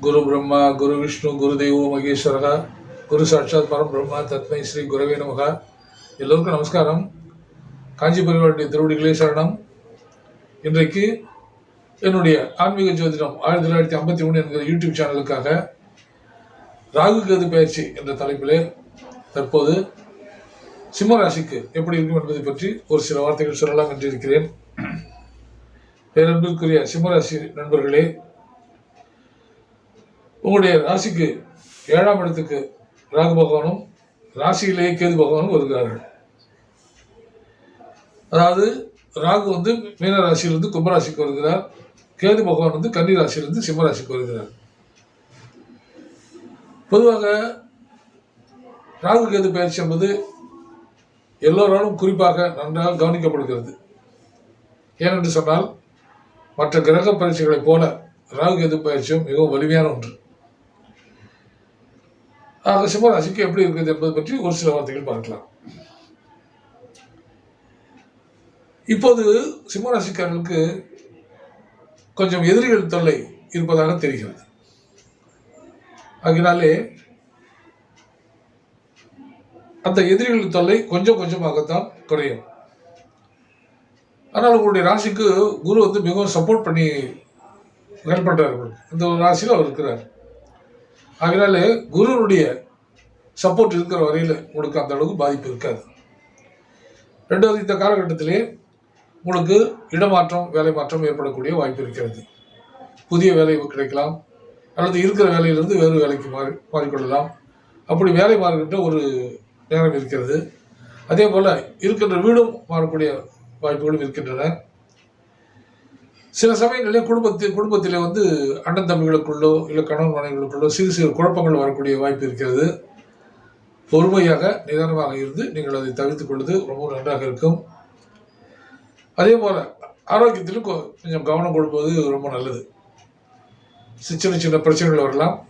குரு பிரம்மா குரு விஷ்ணு குரு தெய்வோ மகேஸ்வரகா குரு சாட்சாத் பரம் பிரம்மா தத்மை ஸ்ரீ குரவே நமகா. எல்லோருக்கும் நமஸ்காரம். காஞ்சி பரிவாருடைய திருவடிகளே சரணம். இன்றைக்கு என்னுடைய ஆன்மீக ஜோதிடம் ஆயிரத்தி தொள்ளாயிரத்தி ஐம்பத்தி மூணு என்கிற யூடியூப் சேனலுக்காக ராகு கேது பயிற்சி என்ற தலைப்பிலே தற்போது சிம்ம ராசிக்கு எப்படி இருக்கும் என்பதை பற்றி ஒரு சில வார்த்தைகள் சொல்லலாம் என்று இருக்கிறேன். பேரன்பிற்குரிய சிம்மராசி நண்பர்களே உங்களுடைய ராசிக்கு ஏழாம் இடத்துக்கு ராகு பகவானும் ராசியிலேயே கேது பகவானும் வருகிறார்கள். அதாவது ராகு வந்து மீன ராசியிலிருந்து கும்பராசிக்கு வருகிறார். கேது பகவான் வந்து கன்னி ராசியிலிருந்து சிம்மராசிக்கு வருகிறார். பொதுவாக ராகு கேது பயிற்சி என்பது எல்லோராலும் குறிப்பாக நன்றாக கவனிக்கப்படுகிறது. ஏனென்று சொன்னால் மற்ற கிரக பயிற்சிகளைப் போல ராகு கேது பயிற்சியும் மிகவும் வலிமையான ஒன்று. ஆக சிம்மராசிக்கு எப்படி இருக்குது என்பது பற்றி ஒரு சில வார்த்தைகள் பார்க்கலாம். இப்போது சிம்மராசிக்காரர்களுக்கு கொஞ்சம் எதிரிகள் தொல்லை இருப்பதாக தெரிகிறது. அதனாலே அந்த எதிரிகள் தொல்லை கொஞ்சம் கொஞ்சமாகத்தான் குறையும். ஆனால் உங்களுடைய ராசிக்கு குரு வந்து மிகவும் சப்போர்ட் பண்ணி ஹெல்ப் பண்ணுறாரு இந்த ஒரு ராசியில் அவர் இருக்கிறார். அதனால குருனுடைய சப்போர்ட் இருக்கிற வரையில் உங்களுக்கு அந்த அளவுக்கு பாதிப்பு இருக்காது. ரெண்டாவது இந்த காலகட்டத்திலே உங்களுக்கு இடமாற்றம் வேலை மாற்றம் ஏற்படக்கூடிய வாய்ப்பு இருக்கிறது. புதிய வேலை கிடைக்கலாம். அல்லது இருக்கிற வேலையிலிருந்து வேறு வேலைக்கு மாறி மாறிக்கொள்ளலாம். அப்படி வேலை மாறுகின்ற ஒரு நேரம் இருக்கிறது. அதே போல் இருக்கின்ற வீடும் மாறக்கூடிய வாய்ப்புகளும் இருக்கின்றன. சில சமயங்களில் குடும்பத்தில் குடும்பத்தில் வந்து அண்ணன் தம்பிகளுக்குள்ளோ இல்லை கணவன் மனைவிகளுக்குள்ளோ சிறு சிறு குழப்பங்கள் வரக்கூடிய வாய்ப்பு இருக்கிறது. பொறுமையாக நிதானமாக இருந்து நீங்கள் அதை தவிர்த்துக் கொள்வது ரொம்ப நன்றாக இருக்கும். அதே போல் ஆரோக்கியத்திலும் கொ- கொஞ்சம் கவனம் கொடுப்பது ரொம்ப நல்லது. சி- சின்ன சின்ன பிரச்சனைகள் வரலாம்.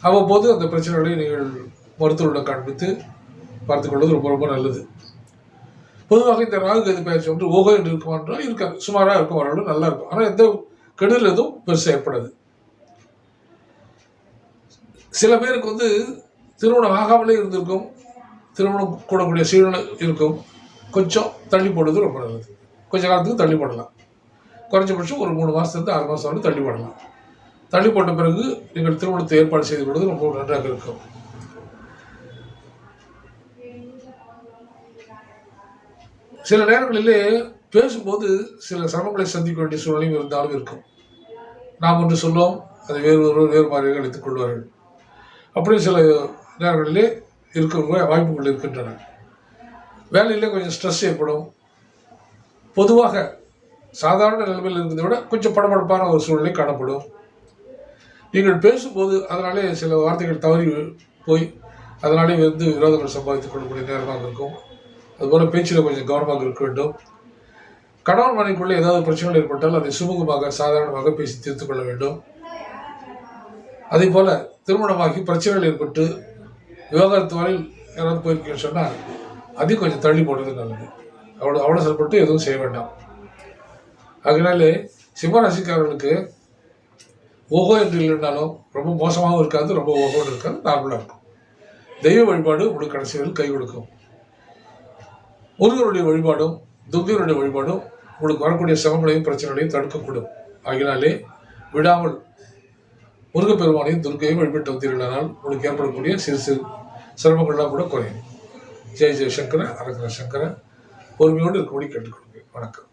அவ்வப்போது அந்த பிரச்சனைகளை நீங்கள் மருத்துவரிடம் காண்பித்து பார்த்துக்கொள்வது ரொம்ப ரொம்ப நல்லது. பொதுவாக இந்த ராகு கேது பயிற்சி வந்து ஓகோ என்று இருக்குமான்றால் இருக்காது. சுமாராக இருக்கும் ஓரளவு நல்லா இருக்கும். ஆனால் எந்த கெடுதல் எதுவும் பெருசாக ஏற்படாது. சில பேருக்கு வந்து திருமணம் ஆகாமலே இருந்திருக்கும். திருமணம் கூடக்கூடிய சூழ்நிலை இருக்கும். கொஞ்சம் தள்ளி போடுறது ரொம்ப நல்லது. கொஞ்ச காலத்துக்கு தள்ளி போடலாம். குறைஞ்சபட்சம் ஒரு மூணு மாதத்துலேருந்து ஆறு மாதம் வந்து தள்ளி போடலாம். தள்ளி போட்ட பிறகு நீங்கள் திருமணத்தை ஏற்பாடு செய்து கொடுத்து ரொம்ப நன்றாக இருக்கும். சில நேரங்களிலே பேசும்போது சில சிரமங்களை சந்திக்க வேண்டிய சூழ்நிலையும் இருந்தாலும் இருக்கும். நாம் ஒன்று சொல்லுவோம் அதை வேறு ஒருவர் வேறு மாதிரியாக எடுத்துக் கொள்வார்கள். அப்படி சில நேரங்களிலே இருக்க வாய்ப்புகள் இருக்கின்றன. வேலையிலே கொஞ்சம் ஸ்ட்ரெஸ் ஏற்படும். பொதுவாக சாதாரண நிலைமையில் இருந்ததை விட கொஞ்சம் படபடப்பான ஒரு சூழ்நிலை காணப்படும். நீங்கள் பேசும்போது அதனாலே சில வார்த்தைகள் தவறி போய் அதனாலே வந்து விரோதங்கள் சம்பாதித்துக் கொள்ளக்கூடிய நேரமாக இருக்கும். அதுபோல் பேச்சில் கொஞ்சம் கவனமாக இருக்க வேண்டும். கணவன் மனைக்குள்ளே ஏதாவது பிரச்சனைகள் ஏற்பட்டால் அதை சுமூகமாக சாதாரணமாக பேசி தீர்த்து கொள்ள வேண்டும். அதே போல் திருமணமாகி பிரச்சனைகள் ஏற்பட்டு விவாகரத்து வரையில் யாராவது போயிருக்கேன்னு சொன்னால் அதையும் கொஞ்சம் தள்ளி போடுறது நல்லது. அவ்வளோ அவ்வளோ செயல்பட்டு எதுவும் செய்ய வேண்டாம். அதனாலே சிம்மராசிக்காரர்களுக்கு ஓஹோ என்று இல்லைனாலும் ரொம்ப மோசமாகவும் இருக்காது ரொம்ப ஓஹோன்னு இருக்காது நார்மலாக இருக்கும். தெய்வ வழிபாடு உங்களுக்கு கடைசியில் கை கொடுக்கும். முருகனுடைய வழிபாடும் துர்கையனுடைய வழிபாடும் உங்களுக்கு வரக்கூடிய சிரமங்களையும் பிரச்சனைகளையும் தடுக்கக்கூடும். ஆகினாலே விடாமல் முருகப்பெருமானையும் துர்க்கையும் வழிபட்டு வந்தீர்களானால் உங்களுக்கு ஏற்படக்கூடிய சிறு சிறு சிரமங்கள்லாம் கூட குறையும். ஜெய் ஜெய் சங்கர அரங்கர சங்கர. பொறுமையோடு இருக்கும்படி கேட்டுக்கொள்கிறேன். வணக்கம்.